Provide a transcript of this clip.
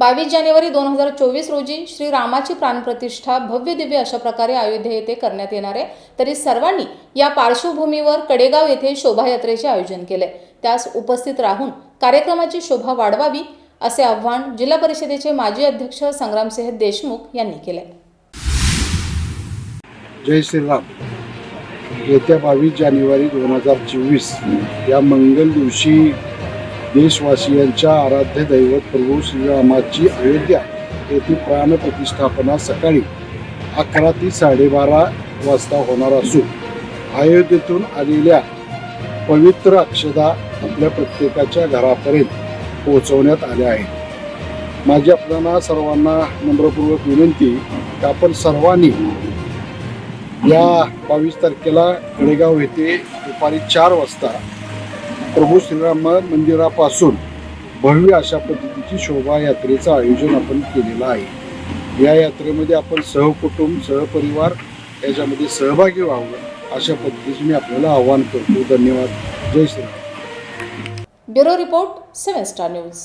बावीस जानेवारी दोन हजार चोवीस रोजी श्री रामाची प्राणप्रतिष्ठा भव्य दिव्य अशा प्रकारे अयोध्या येथे करण्यात येणार आहे. तरी सर्वांनी या पार्श्वभूमीवर कडेगाव येथे शोभायात्रेचे आयोजन केले. त्यास उपस्थित राहून कार्यक्रमाची शोभा वाढवावी असे आव्हान जिल्हा परिषदेचे माजी अध्यक्ष संग्रामसिंह देशमुख यांनी केले. जय श्रीराम. येत्या बावीस जानेवारी दोन हजार चोवीस या मंगल दिवशी देशवासियांच्या आराध्य दैवत प्रभू श्रीरामाची अयोध्या येथे प्राणप्रतिष्ठापना सकाळी अकरा ते साडेबारा वाजता होणार असून अयोध्येतून आलेल्या पवित्र अक्षदा आपल्या प्रत्येकाच्या घरापर्यंत पोहोचवण्यात आल्या आहेत. माझी आपल्याला सर्वांना नम्रपूर्वक विनंती की आपण सर्वांनी या बावीस तारखेला कडेगाव येथे दुपारी चार वाजता प्रभू श्रीराम मंदिरापासून भव्य अशा पद्धतीची शोभायात्रेचं आयोजन आपण केलेलं आहे. या यात्रेमध्ये आपण सहकुटुंब सहपरिवार याच्यामध्ये सहभागी व्हावं अशा पद्धतीचे मी आपल्याला आवाहन करतो. धन्यवाद. Jai Shriram. Bureau report seven star news.